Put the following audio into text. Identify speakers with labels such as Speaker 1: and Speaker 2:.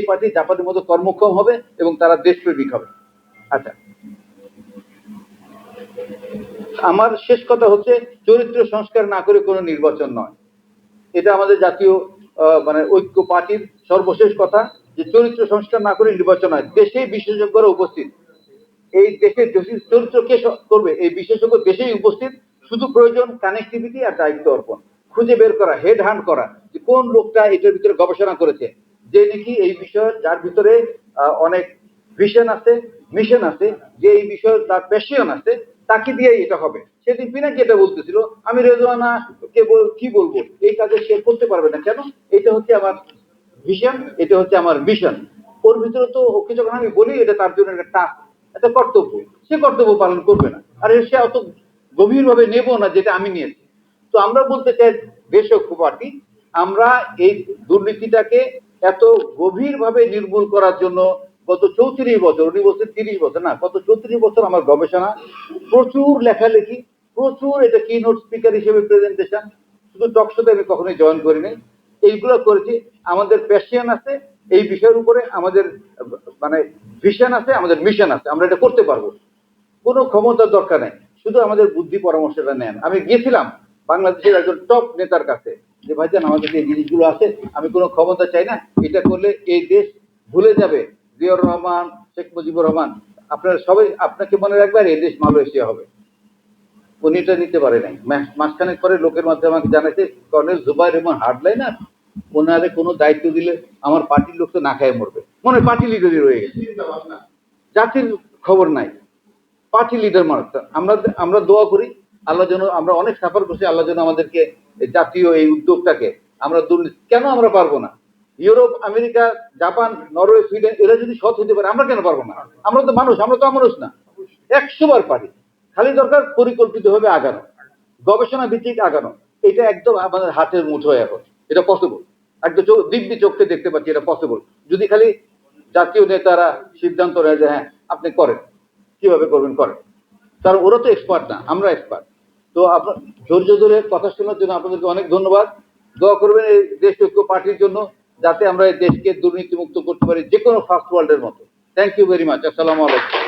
Speaker 1: সেই পার্টি জাপানের মতো কর্মক্ষম হবে এবং তারা দেশপ্রেমিক হবে। আচ্ছা। আমার শেষ কথা হচ্ছে, চরিত্র সংস্কার না করে কোনো নির্বাচন নয়। এটা আমাদের জাতীয় মানে ঐক্য পার্টির সর্বশেষ কথা, যে চরিত্র সংস্কার না করে নির্বাচন হয় দেশেই বিশেষজ্ঞরা উপস্থিত। এই দেশের চরিত্র কে করবে? এই বিশেষজ্ঞ দেশেই উপস্থিত। শুধু প্রয়োজন কানেক্টিভিটি আর দায়িত্ব অর্পণ। খুঁজে বের করা হেড হান্ট করা, যে কোন লোকটা এটার ভিতরে গবেষণা করেছে। যে নাকি এই বিষয়ের যার ভিতরে অনেক ভিশন আছে মিশন আছে, যে এই বিষয়ে তার প্যাশন আছে, তাকে দিয়ে এটা হবে। সেদিন পিনাকি এটা বলতেছিল, আমি রেজওয়ানা, কে কি বলব? এই কাজে সে করতে পারবে না কেন? এটা হচ্ছে আমার ভিশন এটা হচ্ছে আমার মিশন ওর ভিতরে তো ওকে যখন আমি বলি, এটা তার জন্য একটা টাস্ক একটা কর্তব্য। সে কর্তব্য পালন করবে না। আর সে অত গভীরভাবে নেব না যেটা আমি নিয়েছি। তো আমরা বলতে চাই দেশক্ষ পার্টি আমরা এই দুর্নীতিটাকে এত গভীরভাবে নির্মূল করার জন্য গত চৌত্রিশ বছর, উনি বলছেন তিরিশ বছর, না, গত চৌত্রিশ বছর আমার গবেষণা, প্রচুর লেখালেখি, প্রচুর এটা কি নোট স্পিকার হিসেবে প্রেজেন্টেশন শুধু টকশোতে আমি কখনোই জয়েন করিনি। এইগুলো করেছি, আমাদের প্যাশন আছে, এই বিষয়ের উপরে আমাদের মানে ভিশন আছে, আমাদের মিশন আছে, আমরা এটা করতে পারব। কোনো ক্ষমতার দরকার নেই, শুধু আমাদের বুদ্ধি পরামর্শটা নেন। আমি গিয়েছিলাম বাংলাদেশের একজন টপ নেতার কাছে যে ভাইজান আমাদের যে জিনিসগুলো আছে, আমি কোনো ক্ষমতা চাই না। এটা করলে এই দেশ ভুলে যাবে। জিয়র রহমান, শেখ মুজিবুর রহমান, আপনারা সবাই আপনাকে মনে রাখবেন এই দেশ মালয়েশিয়া হবে। উনি এটা নিতে পারে নাই। মাসখানেক পরে লোকের মাধ্যমে আমাকে জানাইছে, কর্নেল জুবাইর রহমান হার্ডলাইনার? ওনারে কোনো দায়িত্ব দিলে আমার পার্টির লোক তো না খায় মরবে। মনে পার্টি লিডারই রয়ে গেছে। জাতির খবর নাই। পার্টি লিডার মানুষ আমরা আমরা দোয়া করি, আল্লাহ যেন, আমরা অনেক সাফার করছি, আল্লাহ যেন আমাদেরকে এই জাতীয় এই উদ্যোগটাকে আমরা দুর্নীতি কেন আমরা পারব না? Europe, America, Japan, Norway, Sweden, এরা যদি সৎ হতে পারে, আমরা কেন পারব না? আমরা তো মানুষ, আমরা তো মানুষ না। একশো বার পারি। খালি দরকার পরিকল্পিতভাবে আগানো। গবেষণা ভিত্তিক আগানো। এটা একদম আমাদের হাতের মুঠোয় এখন। এটা পসিবল একদম দিব্যি চোখে দেখতে পাচ্ছি, এটা পসিবল যদি খালি জাতীয় নেতারা সিদ্ধান্ত নেয় যে হ্যাঁ আপনি করেন। কীভাবে করবেন? করেন। কারণ ওরা তো এক্সপার্ট না, আমরা এক্সপার্ট তো আপনার ধৈর্য ধরে কথা শোনার জন্য আপনাদেরকে অনেক ধন্যবাদ। দোয়া করবেন এই দেশ ঐক্য পার্টির জন্য, যাতে আমরা এই দেশকে দুর্নীতিমুক্ত করতে পারি যে কোনো ফার্স্ট ওয়ার্ল্ডের মতো। থ্যাংক ইউ ভেরি মাচ আসসালামু আলাইকুম।